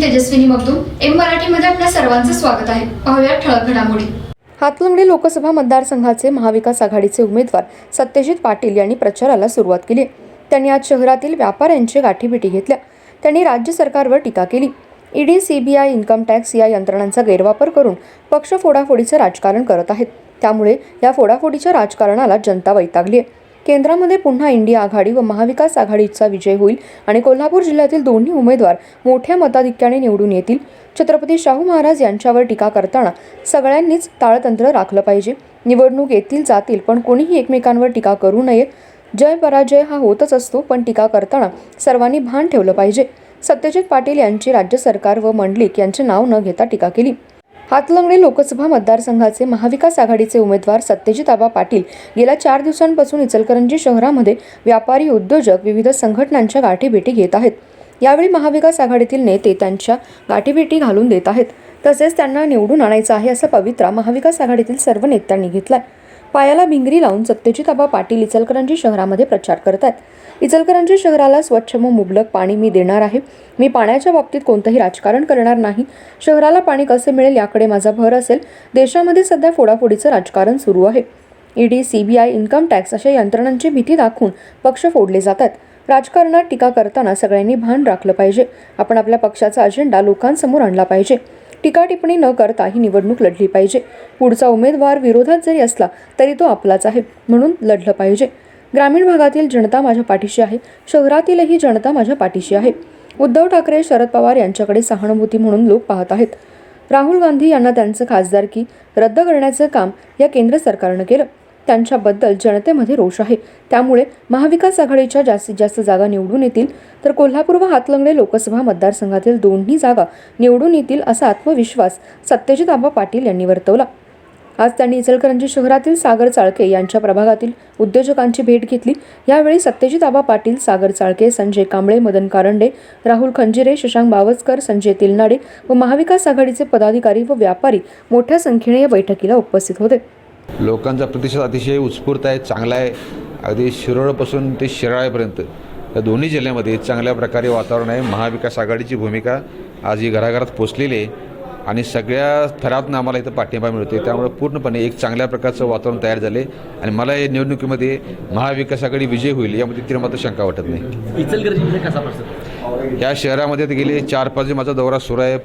मी Tejaswini Magdum M मराठीमध्ये आपल्या सर्वांचं स्वागत आहे. पाहूया ठळक घडामोडी. हातलंगडी लोकसभा मतदारसंघाचे महाविकास आघाडीचे उमेदवार सत्यजित पाटील यांनी प्रचाराला सुरुवात केली. त्यांनी आज शहरातील व्यापाऱ्यांची गाठीभेटी घेतल्या. त्यांनी राज्य सरकारवर टीका केली. ईडी सीबीआय इन्कम टॅक्स या यंत्रणांचा गैरवापर करून पक्ष फोडाफोडीचं राजकारण करत आहेत. त्यामुळे या फोडाफोडीच्या राजकारणाला जनता वैतागली आहे. केंद्रामध्ये पुन्हा इंडिया आघाडी व महाविकास आघाडीचा विजय होईल आणि कोल्हापूर जिल्ह्यातील दोन्ही उमेदवार मोठ्या मताधिक्याने निवडून येतील. छत्रपती शाहू महाराज यांच्यावर टीका करताना सगळ्यांनीच ताळतंत्र राखलं पाहिजे. निवडणूक येतील जातील पण कोणीही एकमेकांवर टीका करू नये जय पराजय हा होतच असतो पण टीका करताना सर्वांनी भान ठेवलं पाहिजे. सत्यजित पाटील यांची राज्य सरकार व मंडलिक यांचे नाव न घेता टीका केली. हातलंगडे लोकसभा मतदारसंघाचे महाविकास आघाडीचे उमेदवार सत्यजित आबा पाटील गेल्या चार दिवसांपासून इचलकरंजी शहरामध्ये व्यापारी उद्योजक विविध संघटनांच्या गाठीभेटी घेत आहेत. यावेळी महाविकास आघाडीतील नेते त्यांच्या गाठीभेटी घालून देत आहेत. तसेच त्यांना निवडून आणायचं आहे असा पवित्रा महाविकास आघाडीतील सर्व नेत्यांनी घेतलाय. पायाला भिंगरी लावून सत्यजित आबा पाटील इचलकरंजी शहरामध्ये प्रचार करत आहेत इचलकरंजी शहराला स्वच्छ व मुबलक पाणी मी देणार आहे. मी पाण्याच्या बाबतीत कोणतंही राजकारण करणार नाही. शहराला पाणी कसे मिळेल याकडे माझा भर असेल. देशामध्ये सध्या फोडाफोडीचं राजकारण सुरू आहे. ईडी सीबीआय इन्कम टॅक्स अशा यंत्रणांची भीती दाखवून पक्ष फोडले जातात. राजकारणात टीका करताना सगळ्यांनी भान राखलं पाहिजे. आपण आपल्या पक्षाचा अजेंडा लोकांसमोर आणला पाहिजे. टीका टिप्पणी न करता ही निवडणूक लढली पाहिजे. पुढचा उमेदवार विरोधात जरी असला तरी तो आपलाच आहे म्हणून लढलं पाहिजे. ग्रामीण भागातील जनता माझ्या पाठीशी आहे शहरातीलही जनता माझ्या पाठीशी आहे. उद्धव ठाकरे शरद पवार यांच्याकडे सहानुभूती म्हणून लोक पाहत आहेत. राहुल गांधी यांना त्यांचं खासदारकी रद्द करण्याचं काम या केंद्र सरकारनं केलं. त्यांच्याबद्दल जनतेमध्ये रोष आहे. त्यामुळे महाविकास आघाडीच्या जास्तीत जास्त जागा निवडून येतील. तर कोल्हापूर व हातलंगडे लोकसभा मतदारसंघातील दोन्ही जागा निवडून येतील असा आत्मविश्वास सत्यजित आबा पाटील यांनी वर्तवला. आज त्यांनी इचलकरंजी शहरातील सागर चाळके यांच्या प्रभागातील उद्योजकांची भेट घेतली. यावेळी सत्यजित आबा पाटील सागर चाळके संजय कांबळे मदन कारंडे राहुल खंजिरे शशांक बावसकर संजय तिलनाडे व महाविकास आघाडीचे पदाधिकारी व व्यापारी मोठ्या संख्येने या बैठकीला उपस्थित होते. लोकांचा प्रतिसाद अतिशय उत्स्फूर्त आहे चांगला आहे. अगदी शिरोळपासून ते शिराळेपर्यंत या दोन्ही जिल्ह्यामध्ये चांगल्या प्रकारे वातावरण आहे. महाविकास आघाडीची भूमिका आज ही घराघरात पोचलेली आहे. आणि सगळ्या थरातनं आम्हाला इथं पाठिंबा मिळतो त्यामुळे पूर्णपणे एक चांगल्या प्रकारचं वातावरण तयार झाले आणि मला या निवडणुकीमध्ये महाविकास आघाडी विजय होईल यामध्ये तिर मात्र शंका वाटत नाही. या शहरामध्ये गेले चार पाच माझा दौरा सुरू आहे.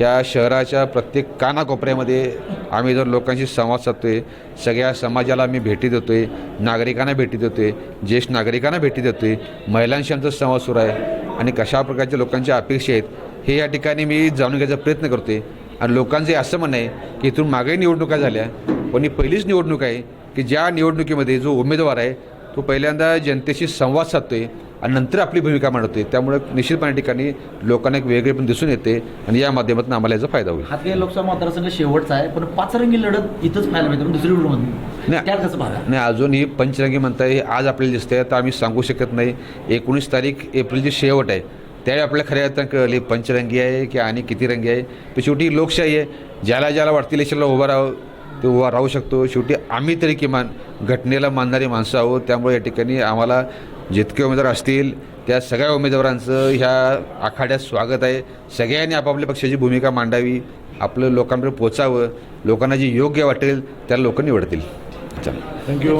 या शहराच्या प्रत्येक कानाकोपऱ्यामध्ये आम्ही जर लोकांशी संवाद साधतो आहे सगळ्या समाजाला आम्ही भेटी देतो आहे नागरिकांना भेटी देतो आहे ज्येष्ठ नागरिकांना भेटी देतो आहे महिलांशी आमचा संवाद सुरू आहे आणि कशा प्रकारच्या लोकांच्या अपेक्षा आहेत हे या ठिकाणी मी जाणून घ्यायचा प्रयत्न करतो आहे आणि लोकांचे असं म्हणणं आहे की इथून मागे निवडणुका झाल्या पण ही पहिलीच निवडणूक आहे की ज्या निवडणुकीमध्ये जो उमेदवार आहे तो पहिल्यांदा जनतेशी संवाद साधतो आहे आणि नंतर आपली भूमिका मांडतोय. त्यामुळे निश्चितपणे ठिकाणी लोकांना एक वेगळे पण दिसून येते आणि या माध्यमातून आम्हाला याचा फायदा होईल. हातगाई लोकसभा मतदारसंघ शेवटचा आहे पण पाचरंगी लढत इथंच पाहायला मिळते दुसरी नाही. नाही अजून ही पंचरंगी म्हणताय हे आज आपल्याला दिसतंय तर आम्ही सांगू शकत नाही. एकोणीस तारीख एप्रिलची शेवट आहे. त्यावेळी आपल्याला खऱ्या अर्थानं कळली पंचरंगी आहे की आणि किती रंगी आहे. पण शेवटी लोकशाही आहे. ज्याला ज्याला वाटतील इलेक्शनला उभं राहावं ते उभा राहू शकतो. शेवटी आम्ही तरी किमान घटनेला मानणारी माणसं आहोत. त्यामुळे या ठिकाणी आम्हाला जितके उमेदवार असतील त्या सगळ्या उमेदवारांचं ह्या आखाड्यात स्वागत आहे. सगळ्यांनी आपापल्या पक्षाची भूमिका मांडावी आपलं लोकांपर्यंत पोचावं लोकांना जे योग्य वाटेल त्याला लोक निवडतील. चला. थँक्यू